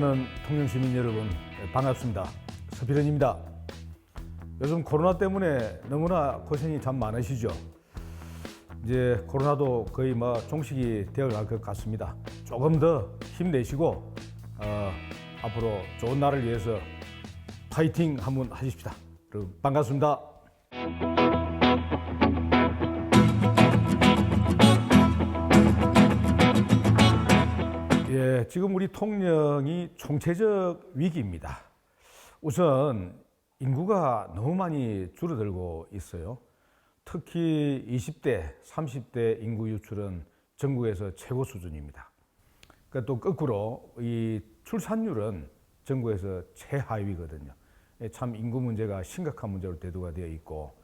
사랑하는 통영 시민 여러분 반갑습니다. 서필현입니다. 요즘 코로나 때문에 너무나 고생이 참 많으시죠. 이제 코로나도 거의 뭐 종식이 되어갈 것 같습니다. 조금 더 힘내시고 어, 앞으로 좋은 날을 위해서 파이팅 한번 하십시다. 여러분 반갑습니다. 예, 지금 우리 통영이 총체적 위기입니다. 우선 인구가 너무 많이 줄어들고 있어요. 특히 20대, 30대 인구 유출은 전국에서 최고 수준입니다. 그러니까 또 거꾸로 이 출산율은 전국에서 최하위거든요. 예, 참 인구 문제가 심각한 문제로 대두가 되어 있고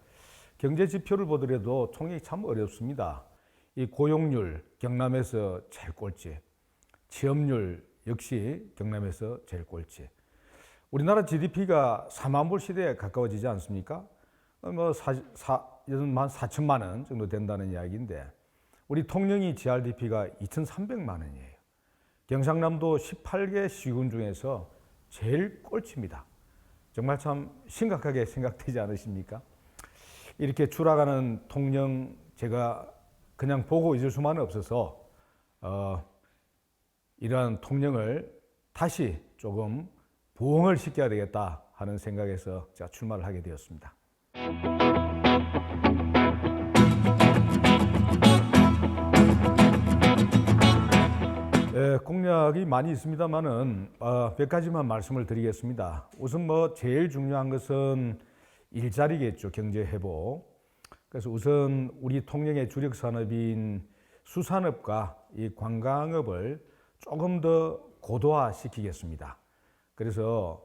경제 지표를 보더라도 통영이 참 어렵습니다. 이 고용률 경남에서 제일 꼴찌, 취업률 역시 경남에서 제일 꼴찌. 우리나라 GDP가 4만 불 시대에 가까워지지 않습니까? 어, 뭐 사, 사, 요즘 한 4천만 원 정도 된다는 이야기인데 우리 통영이 GRDP가 2,300만 원이에요. 경상남도 18개 시군 중에서 제일 꼴찌입니다. 정말 참 심각하게 생각되지 않으십니까? 이렇게 추락하는 통영 제가 그냥 보고 있을 수만은 없어서 어, 이러한 통영을 다시 조금 부흥을 시켜야 되겠다 하는 생각에서 제가 출마를 하게 되었습니다. 예, 공약이 많이 있습니다만은 어, 몇 가지만 말씀을 드리겠습니다. 우선 뭐 제일 중요한 것은 일자리겠죠, 경제 회복. 그래서 우선 우리 통영의 주력 산업인 수산업과 이 관광업을 조금 더 고도화시키겠습니다. 그래서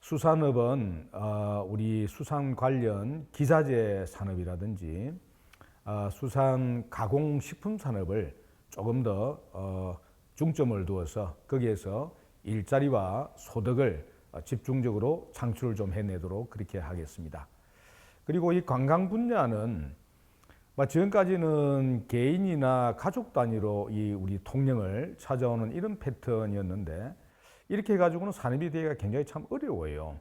수산업은 어, 우리 수산 관련 기자재 산업이라든지 어, 수산 가공 식품 산업을 조금 더 어, 중점을 두어서 거기에서 일자리와 소득을 어, 집중적으로 창출을 좀 해내도록 그렇게 하겠습니다. 그리고 이 관광 분야는 뭐 지금까지는 개인이나 가족 단위로 이 우리 통영을 찾아오는 이런 패턴이었는데 이렇게 해가지고는 산업이 되기가 굉장히 참 어려워요.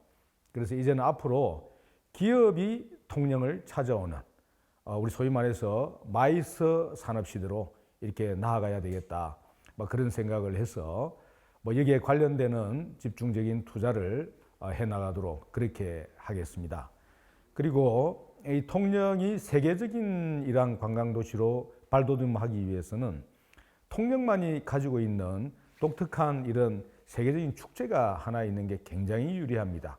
그래서 이제는 앞으로 기업이 통영을 찾아오는 어, 우리 소위 말해서 마이스 산업 시대로 이렇게 나아가야 되겠다. 뭐 그런 생각을 해서 뭐 여기에 관련되는 집중적인 투자를 어, 해 나가도록 그렇게 하겠습니다. 그리고 이 통영이 세계적인 이러한 관광 도시로 발돋움하기 위해서는 통영만이 가지고 있는 독특한 이런 세계적인 축제가 하나 있는 게 굉장히 유리합니다.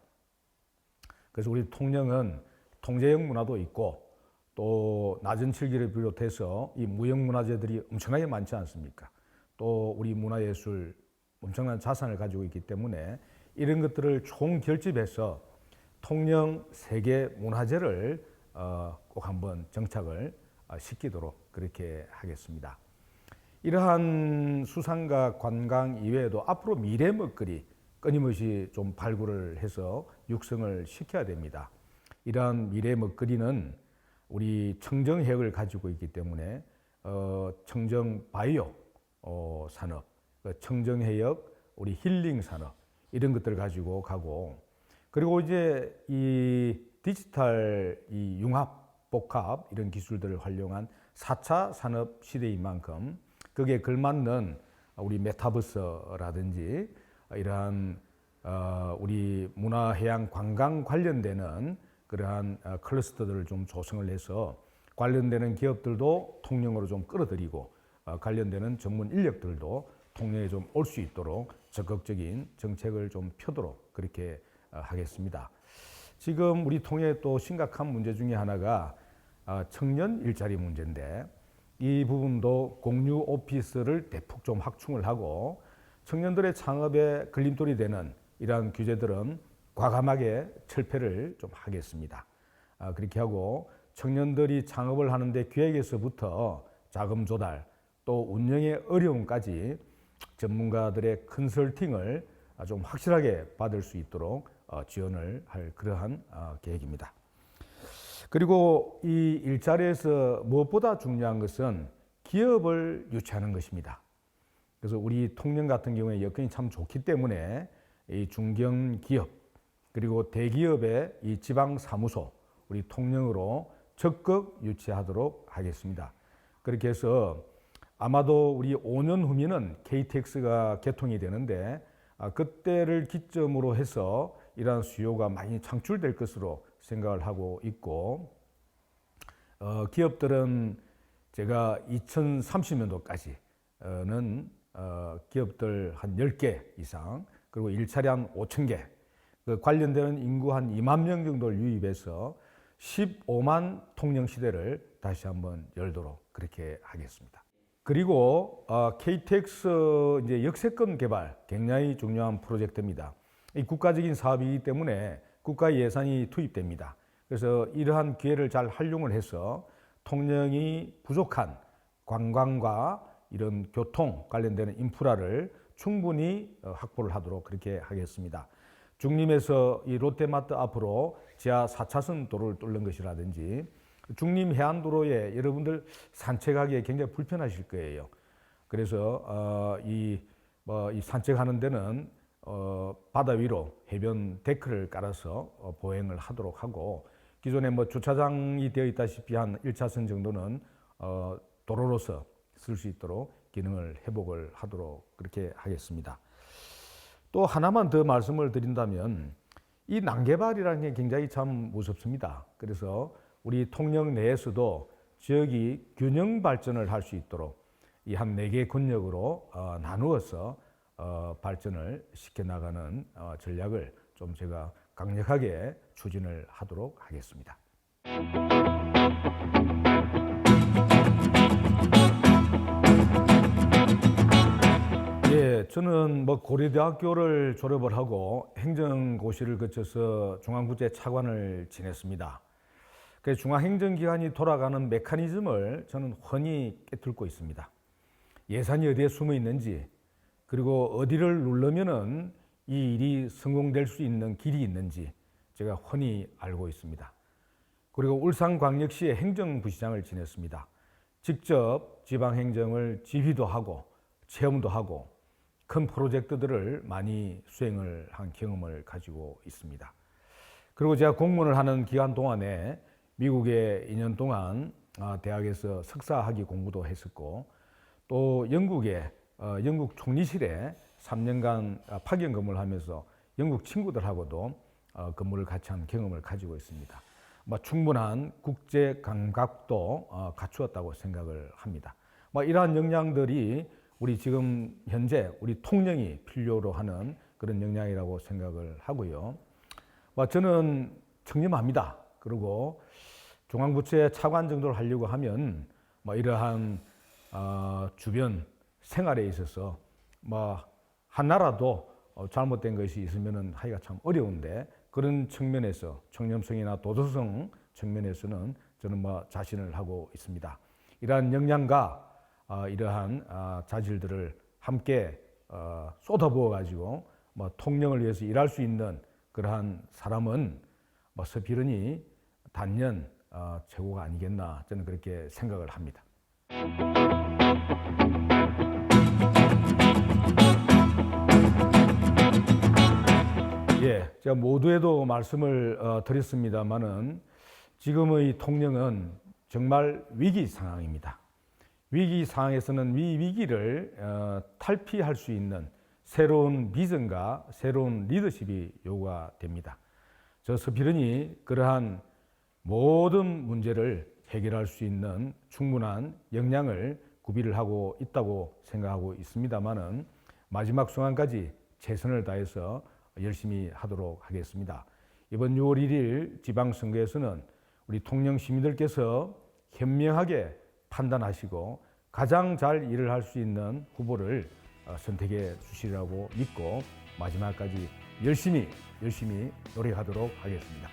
그래서 우리 통영은 통제형 문화도 있고 또 낮은 칠기를 비롯해서 이 무형 문화재들이 엄청나게 많지 않습니까? 또 우리 문화예술 엄청난 자산을 가지고 있기 때문에 이런 것들을 총 결집해서 통영 세계 문화재를 어, 꼭 한번 정착을 어, 시키도록 그렇게 하겠습니다. 이러한 수산과 관광 이외에도 앞으로 미래 먹거리 끊임없이 좀 발굴을 해서 육성을 시켜야 됩니다. 이러한 미래 먹거리는 우리 청정 해역을 가지고 있기 때문에 어, 청정 바이오 어, 산업, 그 청정 해역, 우리 힐링 산업 이런 것들을 가지고 가고 그리고 이제 이 디지털 이 융합 복합 이런 기술들을 활용한 4차 산업 시대인 만큼 거기에 걸맞는 우리 메타버스라든지 이러한 어, 우리 문화 해양 관광 관련되는 그러한 어, 클러스터들을 좀 조성을 해서 관련되는 기업들도 통영으로 좀 끌어들이고 어, 관련되는 전문 인력들도 통영에 좀 올 수 있도록 적극적인 정책을 좀 펴도록 그렇게 하겠습니다. 지금 우리 통영의 또 심각한 문제 중에 하나가 청년 일자리 문제인데 이 부분도 공유 오피스를 대폭 좀 확충을 하고 청년들의 창업에 걸림돌이 되는 이러한 규제들은 과감하게 철폐를 좀 하겠습니다. 아, 그렇게 하고 청년들이 창업을 하는데 기획에서부터 자금 조달 또 운영의 어려움까지 전문가들의 컨설팅을 좀 확실하게 받을 수 있도록 어, 지원을 할 그러한 어, 계획입니다. 그리고 이 일자리에서 무엇보다 중요한 것은 기업을 유치하는 것입니다. 그래서 우리 통영 같은 경우에 여건이 참 좋기 때문에 이 중견 기업 그리고 대기업의 이 지방 사무소 우리 통영으로 적극 유치하도록 하겠습니다. 그렇게 해서 아마도 우리 5년 후면은 KTX가 개통이 되는데 아, 그때를 기점으로 해서 이러한 수요가 많이 창출될 것으로 생각을 하고 있고 어, 기업들은 제가 2030년도까지는 어, 기업들 한 10개 이상 그리고 일차례 한 5천 개 그 관련되는 인구 한 2만 명 정도를 유입해서 15만 통영 시대를 다시 한번 열도록 그렇게 하겠습니다. 그리고 어, KTX 이제 역세권 개발 굉장히 중요한 프로젝트입니다. 이 국가적인 사업이기 때문에 국가 예산이 투입됩니다. 그래서 이러한 기회를 잘 활용을 해서 통영이 부족한 관광과 이런 교통 관련되는 인프라를 충분히 어, 확보를 하도록 그렇게 하겠습니다. 중림에서 이 롯데마트 앞으로 지하 4차선 도로를 뚫는 것이라든지 중림 해안도로에 여러분들 산책하기에 굉장히 불편하실 거예요. 그래서 어, 이, 뭐, 이 산책하는 데는 어, 바다 위로 해변 데크를 깔아서 어, 보행을 하도록 하고 기존에 뭐 주차장이 되어 있다시피 한 1차선 정도는 어, 도로로서 쓸 수 있도록 기능을 회복을 하도록 그렇게 하겠습니다. 또 하나만 더 말씀을 드린다면 이 난개발이라는 게 굉장히 참 무섭습니다. 그래서 우리 통영 내에서도 지역이 균형 발전을 할 수 있도록 이 한 네 개 권역으로 어, 나누어서 어, 발전을 시켜 나가는 어, 전략을 좀 제가 강력하게 추진을 하도록 하겠습니다. 예, 저는 뭐 고려대학교를 졸업을 하고 행정고시를 거쳐서 중앙부재 차관을 지냈습니다. 그 중앙행정기관이 돌아가는 메커니즘을 저는 훤히 깨뚫고 있습니다. 예산이 어디에 숨어 있는지, 그리고 어디를 누르면은 이 일이 성공될 수 있는 길이 있는지 제가 훤히 알고 있습니다. 그리고 울산광역시의 행정부시장을 지냈습니다. 직접 지방행정을 지휘도 하고 체험도 하고 큰 프로젝트들을 많이 수행을 한 경험을 가지고 있습니다. 그리고 제가 공무원을 하는 기간 동안에 미국에 2년 동안 아, 대학에서 석사학위 공부도 했었고 또 영국에 어, 영국 총리실에 3년간 아, 파견 근무를 하면서 영국 친구들하고도 어, 근무를 같이 한 경험을 가지고 있습니다. 뭐 충분한 국제 감각도 어, 갖추었다고 생각을 합니다. 뭐 이러한 역량들이 우리 지금 현재 우리 통령이 필요로 하는 그런 역량이라고 생각을 하고요. 뭐 저는 청렴합니다. 그리고 중앙부처의 차관 정도를 하려고 하면 뭐 이러한 어, 주변 생활에 있어서 뭐 하나라도 어, 잘못된 것이 있으면은 하기가 참 어려운데 그런 측면에서 청렴성이나 도덕성 측면에서는 저는 뭐 자신을 하고 있습니다. 이러한 역량과 어, 이러한 어, 자질들을 함께 어, 쏟아부어 가지고 뭐 통령을 위해서 일할 수 있는 그러한 사람은 뭐 서필은이 단연 어, 최고가 아니겠나 저는 그렇게 생각을 합니다. 예, 제가 모두에도 말씀을 어, 드렸습니다만은 지금의 통령은 정말 위기 상황입니다. 위기 상황에서는 이 위기를 어, 탈피할 수 있는 새로운 비전과 새로운 리더십이 요구가 됩니다. 저 서필은이 그러한 모든 문제를 해결할 수 있는 충분한 역량을 구비를 하고 있다고 생각하고 있습니다만은 마지막 순간까지 최선을 다해서 열심히 하도록 하겠습니다. 이번 6월 1일 지방선거에서는 우리 통영 시민들께서 현명하게 판단하시고 가장 잘 일을 할 수 있는 후보를 어, 선택해 주시라고 믿고 마지막까지 열심히 열심히 노력하도록 하겠습니다.